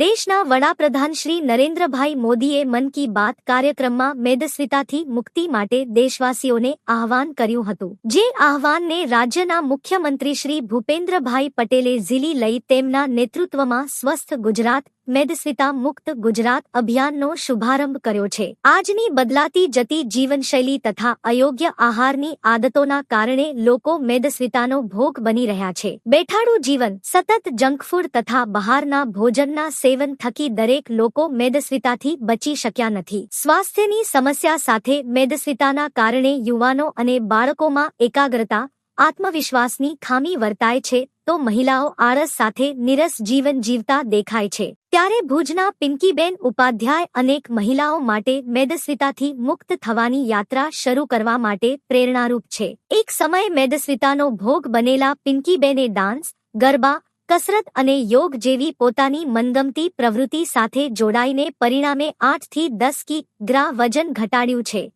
દેશના વડાપ્રધાન શ્રી નરેન્દ્રભાઈ મોદીએ મન કી બાત કાર્યક્રમમાં મેદસ્વીતાથી મુક્તિ માટે દેશવાસીઓને આહવાન કર્યું હતું. જે આહવાનને રાજ્યના મુખ્યમંત્રી શ્રી ભૂપેન્દ્રભાઈ પટેલે ઝીલી લઈ તેમના નેતૃત્વમાં સ્વસ્થ ગુજરાત મેદસ્વીતા મુક્ત ગુજરાત અભિયાનનો શુભારંભ કર્યો છે. આજની બદલાતી જતી જીવનશૈલી તથા અયોગ્ય આહારની આદતોના કારણે લોકો મેદસ્વીતાનો ભોગ બની રહ્યા છે. બેઠાડું જીવન, સતત જંક ફૂડ તથા બહારના ભોજનના સેવન થકી દરેક લોકો મેદસ્વીતાથી બચી શક્યા નથી. સ્વાસ્થ્યની સમસ્યા સાથે મેદસ્વીતાના કારણે યુવાનો અને બાળકોમાં એકાગ્રતા, આત્મવિશ્વાસની ખામી વર્તાય છે, તો મહિલાઓ આળસ સાથે નિરસ જીવન જીવતા દેખાય છે. ત્યારે ભુજના પિંકીબેન ઉપાધ્યાય અનેક મહિલાઓ માટે મેદસ્વીતાથી મુક્ત થવાની યાત્રા શરૂ કરવા માટે પ્રેરણારૂપ છે. એક સમયે મેદસ્વીતાનો ભોગ બનેલા પિંકીબેને ડાન્સ, ગરબા, કસરત અને યોગ જેવી પોતાની મનગમતી પ્રવૃત્તિ સાથે જોડાઈને પરિણામે આઠથી દસ કિગ્રા વજન ઘટાડ્યું છે.